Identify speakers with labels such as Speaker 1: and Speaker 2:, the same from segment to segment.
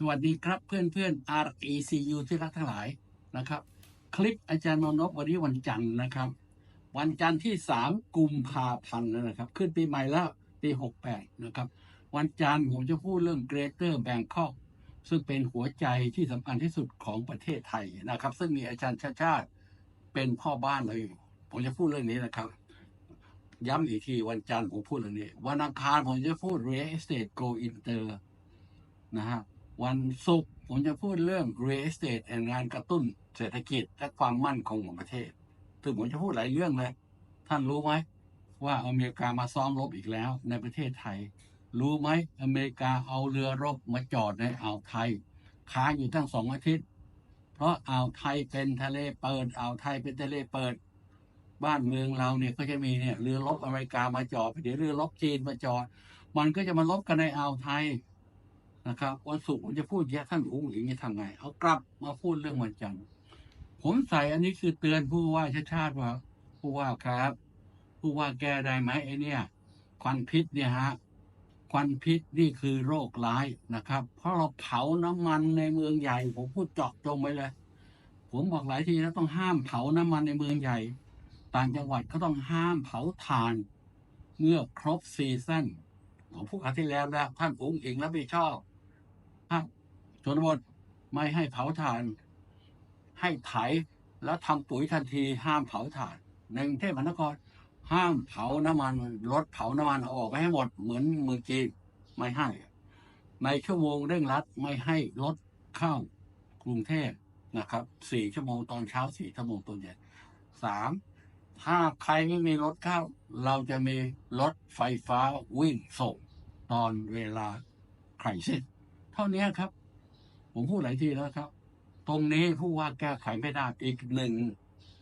Speaker 1: สวัสดีครับเพื่อนเพื่อน RECU ที่รักทั้งหลายนะครับ คลิปอาจารย์นนท์วันนี้วันจันทร์นะครับ วันจันทร์ที่ 3 กุมภาพันธ์นะครับ ขึ้นปีใหม่แล้วปี 68 นะครับ วันจันทร์ผมจะพูดเรื่อง Greater Bangkok ซึ่งเป็นหัวใจที่สำคัญที่สุดของประเทศไทยนะครับ ซึ่งมีอาจารย์ชาชาติเป็นพ่อบ้านเลยผมจะพูดเรื่องนี้นะครับ ย้ำอีกทีวันจันทร์ผมพูดเรื่องนี้ วันอังคารผมจะพูด Real Estate Go Inter นะฮะ วันศุกร์ผมจะพูดเรื่อง real estate และงานกระตุ้นเศรษฐกิจและความมั่นคงของประเทศซึ่งผมจะพูดหลายเรื่องเลย ท่านรู้ไหมว่าอเมริกามาซ้อมรบอีกแล้วในประเทศไทย รู้ไหมอเมริกาเอาเรือรบมาจอดในอ่าวไทยค้างอยู่ตั้งสองอาทิตย์ เพราะอ่าวไทยเป็นทะเลเปิดอ่าวไทยเป็นทะเลเปิด บ้านเมืองเราเนี่ยก็จะมีเนี่ยเรือรบอเมริกามาจอดเดี๋ยวเรือรบจีนมาจอด มันก็จะมาลบกันในอ่าวไทย นะครับ วันศุกร์ผมจะพูดแยะท่านอุ้งอิงจะทำไง เอากลับมาพูดเรื่องวันจันทร์ผมใส่อันนี้คือเตือนผู้ว่าชาติชาติว่า ผู้ว่าครับ ผู้ว่าแก้ได้ไหมไอเนี่ยควันพิษเนี่ยฮะควันพิษนี่คือโรคร้ายนะครับ เพราะเราเผาน้ำมันในเมืองใหญ่ ผมพูดเจาะจงไปเลย ผมบอกหลายทีแล้วต้องห้ามเผาน้ำมันในเมืองใหญ่ ต่างจังหวัดก็ต้องห้ามเผาถ่าน เมื่อครบซีซั่นของผู้ขาที่แล้วแล้วท่านอุ้งอิงรับผิดชอบ ครับชนบทไม่ให้เผาถ่าน ให้ไถแล้วทำปุ๋ยทันทีห้ามเผาถ่านในกรุงเทพมหานครห้ามเผาน้ำมันรถเผาน้ำมันออกไปให้หมดเหมือนเมืองจีนไม่ให้ ในชั่วโมงเร่งรัดไม่ให้รถเข้ากรุงเทพนะครับสี่ชั่วโมงตอนเช้าสี่ชั่วโมงตอนเย็นสามถ้าใครไม่มีรถเข้า เราจะมีรถไฟฟ้าวิ่งส่ง ตอนเวลาใครสิ้น ท่านี้ครับ ผมพูดหลายทีแล้วครับ ตรงนี้ผู้ว่าแก้ไขไม่ได้อีกหนึ่ง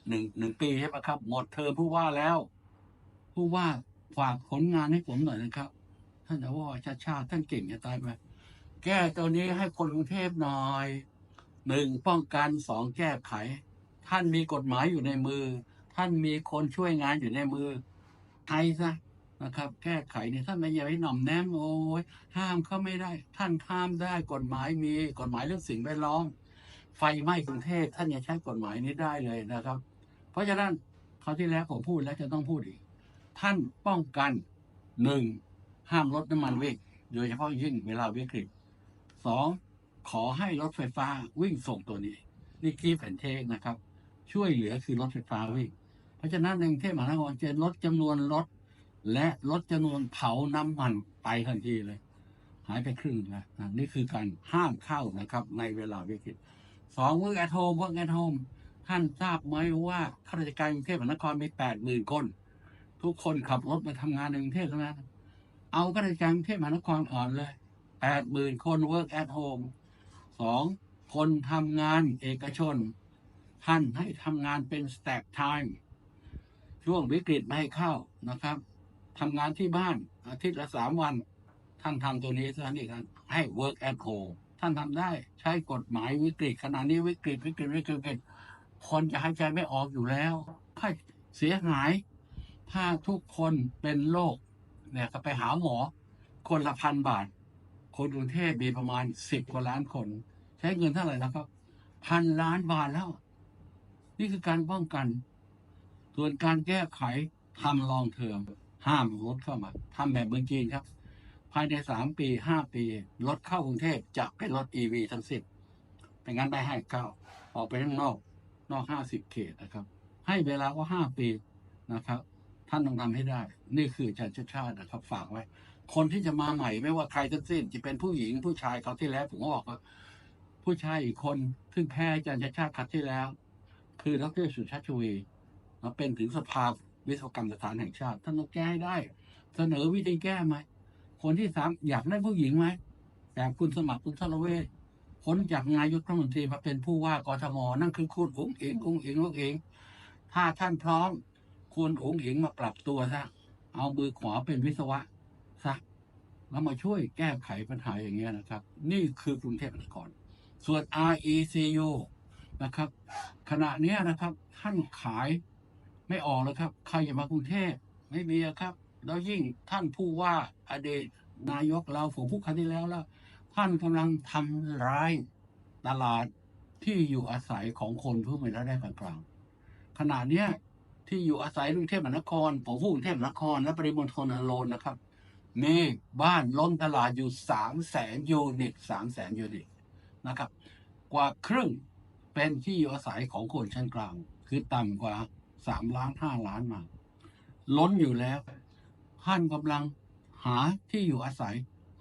Speaker 1: หนึ่งหนึ่งปีใช่ไหมครับ หมดเทอมผู้ว่าแล้ว ผู้ว่าฝากผลงานให้ผมหน่อยนะครับ ท่านว่าชาชาท่านเก่งจะตายไปแก้ตัวนี้ให้คนกรุงเทพหน่อยหนึ่งป้องกันสองแก้ไข ท่านมีกฎหมายอยู่ในมือ ท่านมีคนช่วยงานอยู่ในมือไทยซะ นะครับ แก้ไขเนี่ยท่านไม่อย่าไปหน่อมแนมโอ้ยห้ามเขาไม่ได้ ท่านห้ามได้กฎหมายมีกฎหมายเรื่องสิ่งแวดล้อมไฟไหม้กรุงเทพท่านยังใช้กฎหมายนี้ได้เลยนะครับ เพราะฉะนั้นคราวที่แล้วผมพูดแล้วจะต้องพูดอีก ท่านป้องกันหนึ่งห้ามรถน้ำมันวิ่งโดยเฉพาะยิ่งเวลาวิกฤตสองขอให้รถไฟฟ้าวิ่งส่งตัวนี้ นี่คีแผ่นเทกนะครับ ช่วยเหลือคือรถไฟฟ้าวิ่ง เพราะฉะนั้นในกรุงเทพมหานครจะลดจำนวนรถ และลดจำนวนเผาน้ำมันไปทันทีเลย หายไปครึ่งนะนะนี่คือการห้ามเข้านะครับ ในเวลาวิกฤตสอง work at home work at home ท่านทราบไหมว่าข้าราชการกรุงเทพมหานครมีแปดหมื่นคน ทุกคนขับรถมาทำงานในกรุงเทพนั้นเอาข้าราชการกรุงเทพมหานครอ่อนเลยแปดหมื่นคน work at home สองคนทำงานเอกชน ท่านให้ทำงานเป็น stack time ช่วงวิกฤตไม่ให้เข้านะครับ ทำงานที่บ้านอาทิตย์ละสามวัน ท่านทำตัวนี้ท่านอีกครับให้ work at home ท่านทำได้ใช้กฎหมายวิกฤตขณะนี้วิกฤตวิกฤตวิกฤตวิกฤตคนจะหายใจไม่ออกอยู่แล้วถ้าเสียหาย ถ้าทุกคนเป็นโรคเนี่ยก็ไปหาหมอ คนละพันบาท คนกรุงเทพมีประมาณสิบกว่าล้านคน ใช้เงินเท่าไหร่นะครับพันล้านบาทแล้ว นี่คือการป้องกัน ส่วนการแก้ไขทำลองเทอม ห้ามรถเข้ามาทำแบบเมืองจีนครับ ภายในสามปีห้าปี รถเข้ากรุงเทพจะเป็นรถอีวีทั้งสิ้นเป็นงั้นได้ให้เก้า ออกไปข้างนอก นอกห้าสิบเขตนะครับ ให้เวลาว่าห้าปีนะครับ ท่านต้องทำให้ได้ นี่คืออาจารย์ชาติชาตินะครับ ฝากไว้ คนที่จะมาใหม่ไม่ว่าใครทั้งสิ้น จะเป็นผู้หญิงผู้ชายเขาที่แล้วผมก็บอกว่าผู้ชายอีกคนซึ่งแพ้อาจารย์ชาติชาติครั้งที่แล้ว คือดรสุชาติชวีมาเป็นถึงสภา วิศวกรรมสถานแห่งชาติท่านต้องแก้ให้ได้ เสนอวิธีแก้ไหมคนที่สามอยากได้ผู้หญิงไหมแบบคุณสมัครคุณทรเวชพ้นจากนายกรัฐมนตรีมาเป็นผู้ว่ากทมนั่นคือคุณอุ๋งอิงอุ๋งอิงอุ๋งอิงถ้าท่านพร้อมคุณอุ๋งอิงมาปรับตัวซะเอามือขวาเป็นวิศวะซะแล้วมาช่วยแก้ไขปัญหาอย่างเงี้ยนะครับ นี่คือกรุงเทพมหานครส่วน RECU นะครับ ขณะนี้นะครับท่านขาย ไม่ออกแล้วครับ ใครจะมากรุงเทพไม่มีครับ แล้วยิ่งท่านผู้ว่าอดีตนายกเราผมพูดครั้งที่แล้วแล้ว ท่านกำลังทำร้ายตลาดที่อยู่อาศัยของคนผู้มีรายได้ปานกลาง ขณะเนี้ยที่อยู่อาศัยกรุงเทพมหานครผมพูดกรุงเทพมหานคร และปริมณฑลอโลนนะครับมีบ้านล้นตลาดอยู่สามแสนยูนิตสามแสนยูนิตนะครับ กว่าครึ่งเป็นที่อยู่อาศัยของคนชั้นกลาง คือต่ำกว่า สามล้านห้าล้านมา ล้นอยู่แล้วท่านกำลังหาที่อยู่อาศัย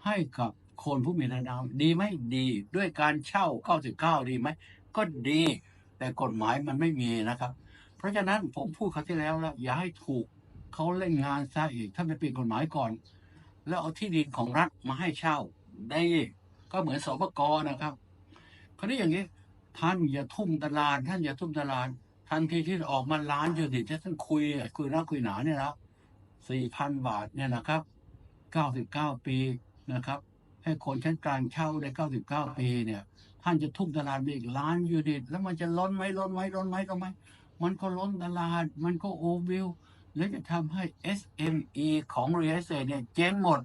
Speaker 1: ให้กับคนผู้มีรายได้ดีไหมดีด้วยการเช่า 99 ดีไหม ก็ดี แต่กฎหมายมันไม่มีนะครับ เพราะฉะนั้นผมพูดครั้งที่แล้วแล้ว อย่าให้ถูกเขาเล่นงานซะอีกถ้าไม่เปลี่ยนกฎหมายก่อน แล้วเอาที่ดินของรัฐมาให้เช่าได้ก็เหมือนสปกนะครับ คราวนี้อย่างนี้ ท่านอย่าทุ่มตลาด ท่านอย่าทุ่มตลาด ทันทีที่ออกมาล้านยูนิตที่ท่านคุยคุยนักคุยหนาเนี่ยนะสี่พันบาทเนี่ยนะครับเก้าสิบเก้าปีนะครับ ให้คนชั้นกลางเช่าได้เก้าสิบเก้าปีเนี่ย ท่านจะทุ่มตลาดไปอีกล้านยูนิต แล้วมันจะล้นไหมล้นไหมล้นไหมล้นไหมมันก็ล้นตลาด มันก็โอเวลแล้วจะทำให้ SME ของ Real Estate เนี่ยเจ๊งหมด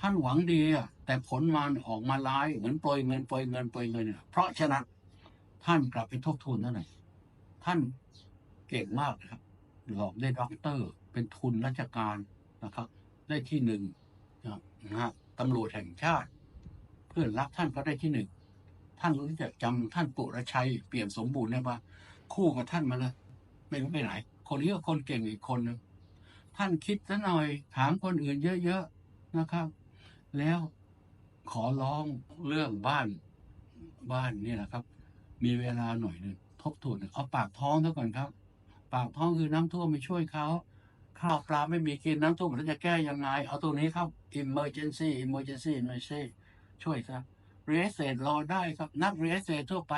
Speaker 1: ท่านหวังดีอะแต่ผลมันออกมาร้ายเหมือนโปรยเงินโปรยเงินโปรยเงินเนี่ยเพราะฉะนั้น ท่านกลับไปทบทวนนั่นหน่อยท่านเก่งมากนะครับ หลอกได้ด็อกเตอร์ เป็นทุนราชการนะครับ ได้ที่หนึ่งนะฮะตำรวจแห่งชาติ เพื่อนรักท่านก็ได้ที่หนึ่งท่านรู้จักจำท่านปุรชัยเปี่ยมสมบูรณ์ได้ปะคู่กับท่านมาเลยไม่รู้ไปไหน คนนี้ก็คนเก่งอีกคนหนึงท่านคิดซะหน่อย ถามคนอื่นเยอะๆนะครับ แล้วขอร้องเรื่องบ้านบ้านนี่นะครับ มีเวลาหน่อยหนึ่งทบทวนหนึ่งเอาปากท้องเท่าก่อนครับ ปากท้องคือน้ำท่วมไปช่วยเขาข้าวปลาไม่มีกินน้ำท่วมแล้วจะแก้ยังไง เอาตัวนี้ครับ emergency emergency emergency ช่วยซะ real estate รอได้ครับ นัก real estate ทั่วไป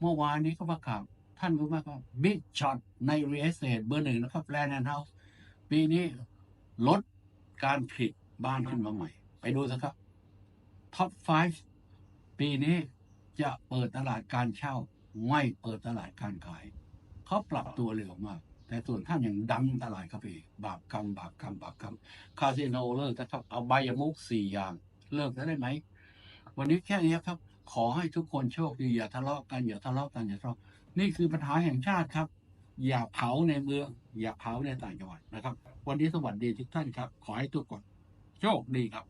Speaker 1: เมื่อวานนี้ก็ประกาศท่านรู้ไหมครับ big shot ใน real estate เบอร์หนึ่งนะครับ land and house ปีนี้ลดการผลิตบ้านขึ้นมาใหม่ ไปดูสิครับท็อป5ปีนี้ จะเปิดตลาดการเช่า ไม่เปิดตลาดการขาย เขาปรับตัวเร็วมาก แต่ส่วนท่านยังดันตลาดเข้าไปอีกบาปกรรมบาปกรรมบาปกรรมคาสิโนเลิกนะครับเอาใบยมุกสี่อย่างเลิกได้ไหมวันนี้แค่นี้ครับ ขอให้ทุกคนโชคดีอย่าทะเลาะกันอย่าทะเลาะกันอย่าทะเลาะนี่คือปัญหาแห่งชาติครับ อย่าเผาในเมือง อย่าเผาในต่างจังหวัดนะครับ วันนี้สวัสดีทุกท่านครับ ขอให้ทุกคนโชคดีครับ